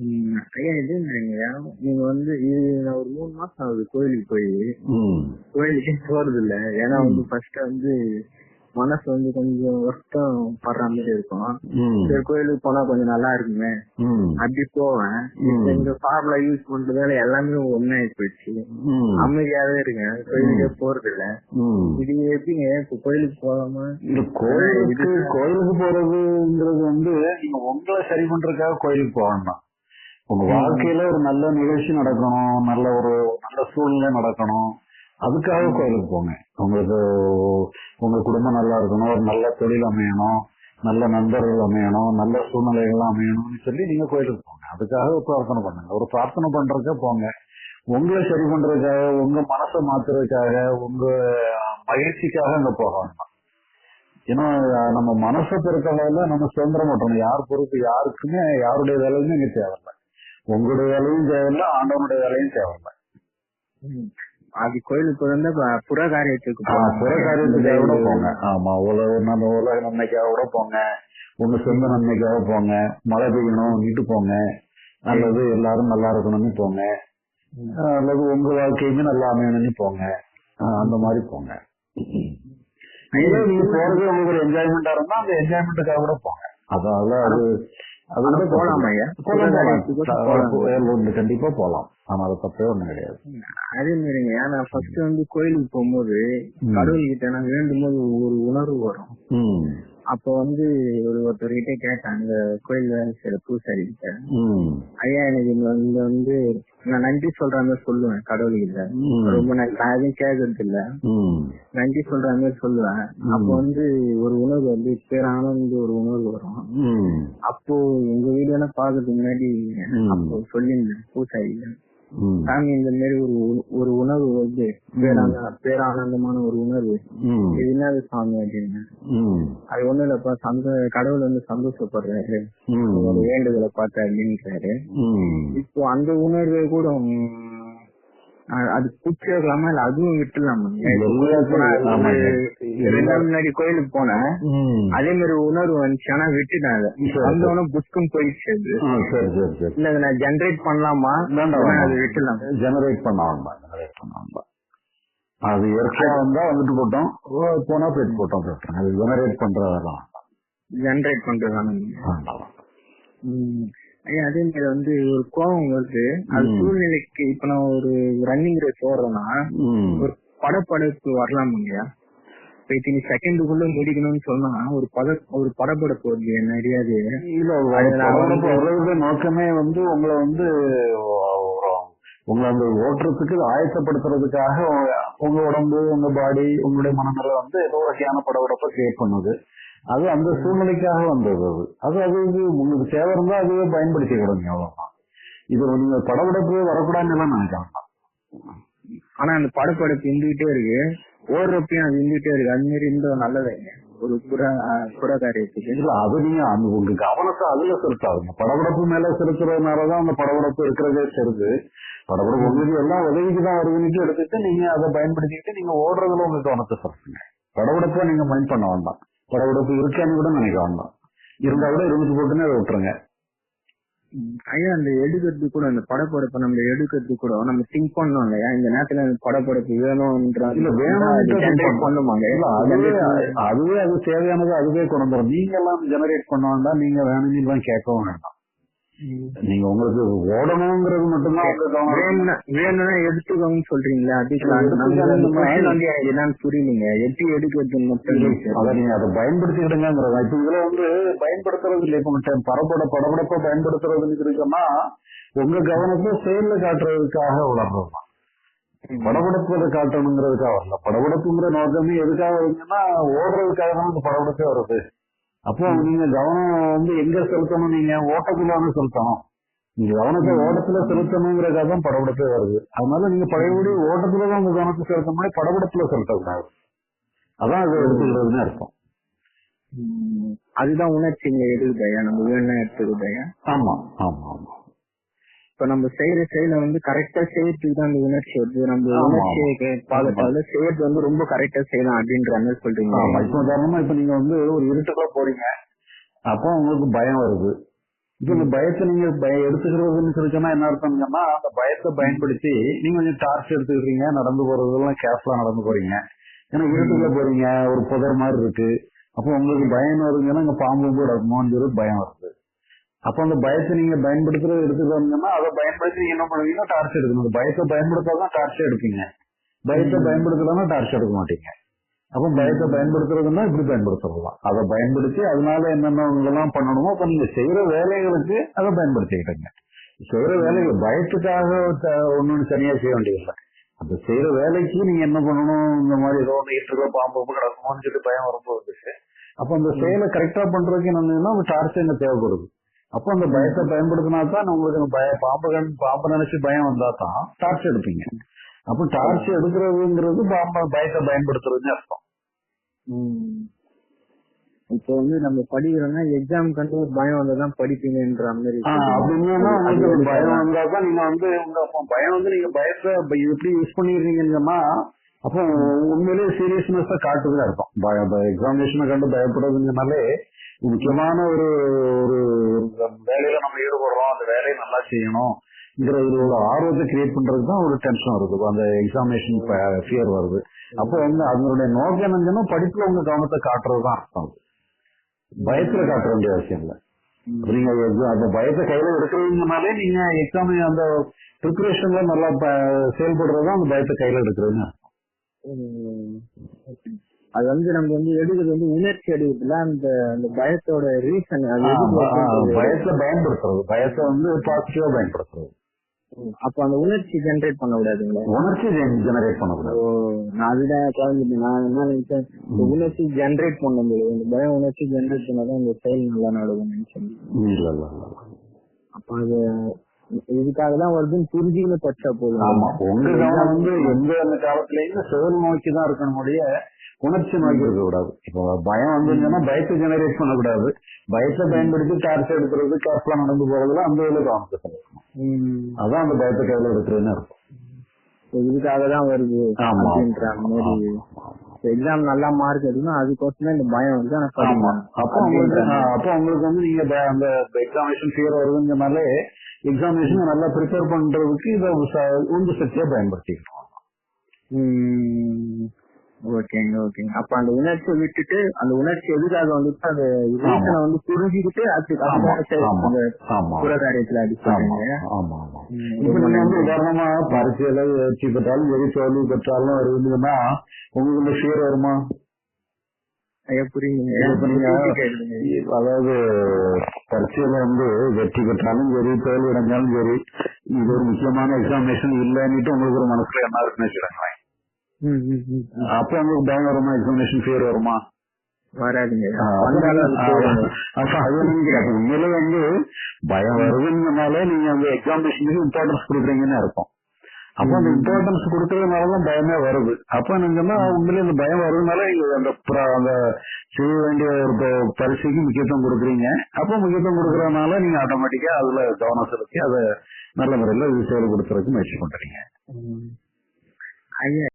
ஐயா இதுங்கிறீங்க. நீங்க வந்து இது நான் ஒரு மூணு மாசம் ஆகுது கோயிலுக்கு போய். கோயிலுக்கே போறது இல்ல ஏன்னா வந்து ஃபர்ஸ்ட் வந்து மனசு வந்து கொஞ்சம் வருத்தம் படுற மாதிரி இருக்கும். சரி கோயிலுக்கு போனா கொஞ்சம் நல்லா இருக்குமே. அப்படி போவேன். இந்த ஃபார்முலா யூஸ் பண்றதால எல்லாமே ஒன்னாயி போயிடுச்சு. அமைதியாவே இருக்கேன். கோயிலுக்கே போறது இல்ல இது எப்படிங்க? இப்ப கோயிலுக்கு போகாம இந்த கோயிலுக்கு கோயிலுக்கு போறதுங்கிறது வந்து நீங்க உங்களை சரி பண்றதுக்காக கோயிலுக்கு போக வேண்டாம் உங்க வாழ்க்கையில ஒரு நல்ல நிகழ்ச்சி நடக்கணும் நல்ல ஒரு நல்ல சூழ்நிலை நடக்கணும். அதுக்காக கோயிலுக்கு போங்க. உங்களுக்கு உங்க குடும்பம் நல்லா இருக்கணும் ஒரு நல்ல தொழில் அமையணும் நல்ல நண்பர்கள் அமையணும் நல்ல சூழ்நிலைகள் அமையணும்னு சொல்லி நீங்க கோயிலுக்கு போங்க. அதுக்காக பிரார்த்தனை பண்ணுங்க. ஒரு பிரார்த்தனை பண்றதுக்காக போங்க. உங்களை சரி பண்றதுக்காக உங்க மனசை மாத்துறதுக்காக உங்க மகிழ்ச்சிக்காக அங்க போக வேண்டாம் ஏன்னா நம்ம மனசை பொறுத்தளவுல நம்ம சுதந்திரம் பண்றோம் யார் பொறுப்பு யாருக்குமே யாருடைய வேலையுமே இங்க தேவையில்லை. உங்களுடைய வேலையும் தேவையில்லை ஆண்டவனுடைய வேலையும் தேவையில்லை. அது கோயிலுக்கு வந்து புற காரியத்துக்கு. புற காரியத்துக்காக கூட போங்க. ஆமா உலக நம்ம உலக நன்மைக்காக கூட போங்க. உங்க சொந்த நன்மைக்காக போங்க. மழை பெய்யணும் நீட்டு போங்க. நல்லது எல்லாரும் நல்லா இருக்கணும்னு போங்க. அல்லது உங்க வாழ்க்கையுமே நல்லா அமையணும்னு போங்க. அந்த மாதிரி போங்க. நீங்க போறது உங்களுக்கு ஒரு என்ஜாய்மெண்டா இருந்தா அந்த என்ஜாய்மெண்ட்டுக்காக கூட போங்க. அதால அது கண்டிப்பா போலாம் ஆனா அது தப்பே ஒண்ணும் கிடையாது. அதே மாதிரிங்க நான் ஃபர்ஸ்ட் வந்து கோயிலுக்கு போகும்போது. கடவுள் கிட்ட நான் வேண்டும் போது ஒரு உணர்வு வரும். அப்ப வந்து ஒரு ஒருத்தர்கிட்ட கேட்டேன் அந்த கோயில் வேலை செய்யற பூசாரி கிட்ட ஐயா எனக்கு இந்த வந்து நான் நன்றி சொல்ற மாதிரி சொல்லுவேன் கடவுள் கிட்ட ம். ரொம்ப நான் எதுவும் கேட்கறது இல்ல நன்றி சொல்ற மாதிரி சொல்லுவேன். அப்ப வந்து ஒரு உணர்வு வந்து பேரானந்து ஒரு உணர்வு வரும். அப்போ எங்க வீடு எல்லாம் பாக்குறதுக்கு முன்னாடி. அப்போ சொல்லியிருந்தேன் பூசாரி சாமி இந்த மாதிரி ஒரு ஒரு உணர்வு வந்து பேரான பேரானந்தமான ஒரு உணர்வு இது என்னது சாமி அப்படின்னு? அது ஒண்ணு இல்லப்பா சந்த கடவுள் வந்து சந்தோஷப்படுறாரு. ஒரு வேண்டுதலை பார்த்து அப்படின்றாரு. இப்போ அந்த உணர்வை கூட அது பிடிச்சிருக்கலாமா இல்ல அதுவும் விட்டுலாமா எல்லாத்துக்கும் ஆமா. ரெண்டு நாள் முன்னாடி கோயிலுக்கு போனேன் அதே மாதிரி உணர்வு வந்துச்சு. ஆனா விட்டுட்டேன் அதை. சரி. வந்தவொடனே புஷ்கும் போயிடுச்சு இல்ல நான் ஜெனரேட் பண்ணலாமா. அது விட்டுலாம் ஜெனரேட் பண்ண வேண்டாம் ஜெனரேட் பண்ண வேண்டாம் அது இயற்கையா வந்தா வந்துட்டு போட்டோம். போனா போயிட்டு போட்டோம் பிரச்சனை அது ஜெனரேட் பண்றதெல்லாம். ஜெனரேட் ஐயா, அதே மாதிரி வந்து ஒரு கோபம் வருது. அது. சூழ்நிலைக்கு இப்ப நான் ஒரு ரன்னிங் ரேஸ் ஓடுறேன்னா ஒரு படப்படப்பு வரலாம் இல்லையா? இப்ப இத்தனை செகண்டுக்குள்ள முடிக்கணும்னு சொன்னா ஒரு பத ஒரு படப்படப்பு வருது. அறியாது? இல்ல நோக்கமே வந்து உங்களை வந்து உங்களை அந்த ஓட்டுறதுக்கு ஆயத்தப்படுத்துறதுக்காக உங்க- உங்க உடம்பு உங்க பாடி உங்களுடைய மனநிலை வந்து ஏதோ வகையான படபடப்பை கிரியேட் பண்ணுது. அது அந்த சூழ்நிலைக்காக வந்தது அது. அது அது இது உங்களுக்கு தேவை இருந்தா அதுவே பயன்படுத்தி விடுங்க அவ்வளவுதான். இது நீங்க படபடப்பு வரக்கூடாதுன்னு எல்லாம் நினைக்க வேண்டாம் ஆனா அந்த படப்படப்பு இருந்துகிட்டே இருக்கு. ஓடுறப்பையும் அது இருந்துகிட்டே இருக்கு. அது மாதிரி இருந்தா நல்லதுங்க ஒரு புற புற காரியத்துக்கு இல்ல அது நீங்க அந்த உங்க கவனத்தை அதுல செலுத்தாதுங்க. படபடப்பு மேல செலுத்துறதுனாலதான் அந்த படபடப்பு இருக்கிறதே செலுது படபடப்பு உங்களுக்கு எல்லாம் உதவிக்கு தான் வருதுன்னு எடுத்துட்டு நீங்க அதை பயன்படுத்திக்கிட்டு நீங்க ஓடுறதுல உங்க கவனத்தை செலுத்துங்க. படபடப்பை நீங்க மைண்ட் பண்ண வேண்டாம். படபடப்பு இருக்கான்னு கூட நினைக்க வேண்டாம் இருந்தா கூட இருந்துட்டு போட்டுன்னு அதை விட்டுருங்க. ஐயா அந்த எடுக்கிறது கூட அந்த படப்படப்பை நம்ம எடுக்கிறது கூட நம்ம திங்க் பண்ணோம் இல்லையா? இந்த நேரத்துல படப்படப்பு வேணும்ன்ற இல்ல வேணும்னு ஜென்ரேட் பண்ணுமாங்க. இல்ல அதுவே அதுவே அது தேவையானது அதுவே கொண்டு வந்துடும் நீங்க எல்லாம் ஜெனரேட் பண்ண வேண்டாம் நீங்க வேணும்னு எல்லாம் கேட்கவும் வேண்டாம். நீங்க உங்களுக்கு ஓடணுங்கிறது மட்டும்தான் வேணும்னா எடுத்துக்கோங்கன்னு சொல்றீங்களா? என்னன்னு புரியலீங்க. எப்படி எடுக்கிறது மட்டும் அதை நீங்க அதை பயன்படுத்திக்கிடுங்கிறதா இப்ப இதுல வந்து பயன்படுத்துறது இல்லை. இப்ப மற்ற படப்பட படப்படப்ப பயன்படுத்துறதுன்னு இருக்குன்னா உங்க கவனத்தை செயல்ல காட்டுறதுக்காக வளர்றதுதான் படபடப்பதை காட்டணுங்கிறதுக்காக வரல. படபடப்புங்கிற நோக்கமே எதுக்காக வருதுன்னா ஓடுறதுக்காக தான் படபடப்பே வருது. அப்போ நீங்க கவனம் வந்து எங்க செலுத்தணும்? நீங்க ஓட்டத்துல வந்து செலுத்தணும். நீங்க கவனத்தை ஓட்டத்துல செலுத்தணுங்கிறதுக்காக தான் படபடப்பே வருது. அதனால நீங்க பழையபடி ஓட்டத்துல தான் உங்க கவனத்தை செலுத்த முடியும் படபடத்துல செலுத்தக்கூடாது. அதான் அது எடுத்துக்கிறதுன்னு அர்த்தம். அதுதான் உணர்ச்சிங்க எடுக்குதையா நம்ம வேணும்னா எடுத்துக்குதையா ஆமா ஆமா ஆமா. இப்ப நம்ம செய்யற செயலை வந்து கரெக்டா செய்யறதுக்கு தான் அந்த உணர்ச்சி வருது. நம்ம உணர்ச்சியை செய்யறது வந்து ரொம்ப கரெக்டா செய்யலாம் அப்படின்ற மாதிரி சொல்றீங்க. இப்ப உதாரணமா இப்ப நீங்க வந்து ஒரு இருட்டுக்குள்ள போறீங்க. அப்போ உங்களுக்கு பயம் வருது. இப்ப இந்த பயத்தை நீங்க எடுத்துக்கிறதுன்னு சொல்லி சொன்னா என்ன அர்த்தம்னா அந்த பயத்தை பயன்படுத்தி நீங்க கொஞ்சம் டார்ச் எடுத்துக்கிறீங்க நடந்து போறதெல்லாம் கேர்ஃபுல்லா நடந்து போறீங்க. ஏன்னா இருட்டுக்குள்ள போறீங்க ஒரு புதர் மாதிரி இருக்கு. அப்போ உங்களுக்கு பயம் வருதுன்னா அங்க பாம்பு கூட இருக்குமோன்னு சொல்லி பயம் வருது. அப்ப அந்த பயத்தை நீங்க பயன்படுத்துறது எடுத்துக்கிறோம்னா அதை பயன்படுத்தி என்ன பண்ணுவீங்கன்னா டார்ச் எடுக்கணும். பயத்தை பயன்படுத்தாதான் டார்ச் எடுப்பீங்க. பயத்தை பயன்படுத்தலன்னா டார்ச் எடுக்க மாட்டீங்க. அப்ப பயத்தை பயன்படுத்துறதுன்னா இப்படி பயன்படுத்துறதுதான் அதை பயன்படுத்தி அதனால என்னென்ன எல்லாம் பண்ணணுமோ அப்ப நீங்க செய்யற வேலைகளுக்கு அதை பயன்படுத்திக்கிட்டுங்க. செய்யற வேலைகள் பயத்துக்காக ஒன்னும் தனியா செய்ய வேண்டியதில்லை. அந்த செய்யற வேலைக்கு நீங்க என்ன பண்ணணும் இந்த மாதிரி ஏதோ ஒன்று இருக்கிற பாம்பு கிடக்குமோன்னு சொல்லி பயம் வரும்போது அப்ப அந்த செயலை கரெக்டா பண்றதுக்கு என்னன்னா அந்த டார்ச் என்ன தேவைப்படுது. அப்போ அந்த பயத்தை பயன்படுத்தினா தான் உங்களுக்கு அந்த பய பாம்பு பாம்பு நினைச்சு பயம் வந்தா தான் டார்ச் எடுப்பீங்க. அப்போ டார்ச் எடுக்கிறதுங்கிறது பாம்பை பயத்தை பயன்படுத்துறதுன்னு அர்த்தம். இப்போ வந்து நம்ம படிக்கிறோம்னா எக்ஸாம் கண்டு பயம் வந்தாதான் படிப்பீங்கன்ற மாதிரி அப்படின்னா உங்களுக்கு பயம் வந்தா தான் நீங்க வந்து உங்க பயம் வந்து நீங்க பயத்தை எப்படி யூஸ் பண்ணிடுறீங்கன்னா அப்போ உண்மையிலேயே சீரியஸ்னஸ் காட்டுதுன்னு அர்த்தம். எக்ஸாமினேஷனை கண்டு பயப்படுறதுனாலே முக்கியமான ஒரு ஒரு வேலையில நம்ம ஈடுபடுறோம் அந்த வேலையை நல்லா செய்யணும் இதோட ஆர்வத்தை கிரியேட் பண்றதுக்கு தான் ஒரு டென்ஷன் வருது. அந்த எக்ஸாமினேஷன் ஃபியர் வருது. அப்போ வந்து அதனுடைய நோக்கம் என்னன்னா படிப்புல உங்க கவனத்தை காட்டுறது தான் அர்த்தம் பயத்துல காட்ட வேண்டிய அவசியம் இல்லை. நீங்க அந்த பயத்தை கையில எடுக்கிறதுனாலே நீங்க எக்ஸாம் அந்த ப்ரிப்பரேஷன்ல நல்லா ப- செயல்படுறதா அந்த பயத்தை கையில எடுக்கிறதுன்னு அர்த்தம். அது வந்து நம்ம வந்து எடுக்கிறது வந்து உணர்ச்சி எடுக்கிறதுல அந்த அந்த பயத்தோட ரீசன். பயத்தை பயன்படுத்துறது. பயத்தை வந்து பாசிட்டிவா பயன்படுத்துறது. அப்ப அந்த உணர்ச்சி ஜெனரேட் பண்ண விடாதுங்களா உணர்ச்சி ஜெனரேட் பண்ணக்கூடாது. ஓ நான் அதுதான் குழந்தைட்டு நான் என்ன நினைச்சேன்? இந்த உணர்ச்சி ஜெனரேட் பண்ண முடியும் இந்த பயம் உணர்ச்சி ஜெனரேட் பண்ணாதான் இந்த செயல் நல்லா நடக்கும் நினைச்சேன். இல்ல இல்ல இல்ல. அப்ப அது இதுக்காக தான் வருதுன்னு புரிஞ்சுக்கிட்டு படிச்சா போதும். ஆமா உங்க வந்து எந்த காலத்திலயும் செயல் நோக்கி தான் இருக்கணுடைய உணர்ச்சி இருக்க கூடாது. இப்போ பயம் வந்துச்சுன்னா பயத்தை ஜெனரேட் பண்ணக்கூடாது. பயத்தை பயன்படுத்தி டார்ச் எடுக்கிறது கேர்ஃபுல்லா நடந்து போறதுல அந்த இதுல கவனத்தை செலுத்தணும். அதான் அந்த பயத்தை கையில எடுக்கிறதுன்னு இருக்கும் இதுக்காக தான் வருது. அப்படின்ற மாதிரி. எக்ஸாம் நல்லா மார்க் எடுக்கணும் அதுக்கோசம் தான் இந்த பயம் வந்து. அப்போ உங்களுக்கு அப்போ உங்களுக்கு வந்து நீங்க அந்த எக்ஸாமினேஷன் ஃபியர் வருதுங்கனாலே எக்ஸாமினேஷன் நல்லா ப்ரிப்பேர் பண்றதுக்கு இதை உந்து சக்தியா பயன்படுத்திக்கணும். ஓகேங்க ஓகேங்க. அப்ப அந்த உணர்ச்சியை விட்டுட்டு அந்த உணர்ச்சி எதுக்காக வந்துட்டு அந்த ரீசனை வந்து புரிஞ்சுக்கிட்டு அதுக்கு ஆமா ஆமா இப்ப நீங்க வந்து உதாரணமா பரிசையில வெற்றி பெற்றாலும் எது தோல்வி பெற்றாலும் வருதுன்னா உங்களுக்கு இந்த ஃபியர் வருமா? அதாவது பரீட்சையில வந்து வெற்றி பெற்றாலும் சரி தோல்வி அடைஞ்சாலும் சரி இது ஒரு முக்கியமான எக்ஸாமினேஷன் இல்லைன்னுட்டு உங்களுக்கு ஒரு மனசுல என்ன இருக்குன்னு வச்சுக்கோங்களேன். அப்ப உங்களுக்கு பயம் வருமா? எக்ஸாமினேஷன் ஃபியர் வருமா? வராதுங்க. உண்மையில வந்து பயம் வருதுன்னாலே நீங்க அந்த எக்ஸாமினேஷனுக்கு இம்பார்ட்டன்ஸ் கொடுக்குறீங்கன்னு அர்த்தம். அப்ப அந்த இம்பார்ட்டன்ஸ் கொடுக்கறதுனாலதான் பயமே வருது. அப்ப நீங்கன்னா உண்மையிலே இந்த பயம் வருதுனால அந்த அந்த செய்ய வேண்டிய ஒரு ப- பரீட்சைக்கு முக்கியத்துவம் கொடுக்குறீங்க. அப்ப முக்கியத்துவம் கொடுக்கறதுனால நீங்க ஆட்டோமேட்டிக்கா அதுல கவனம் செலுத்தி அதை நல்ல முறையில செயல்படுத்துறதுக்கு முயற்சி பண்றீங்க. ஐயா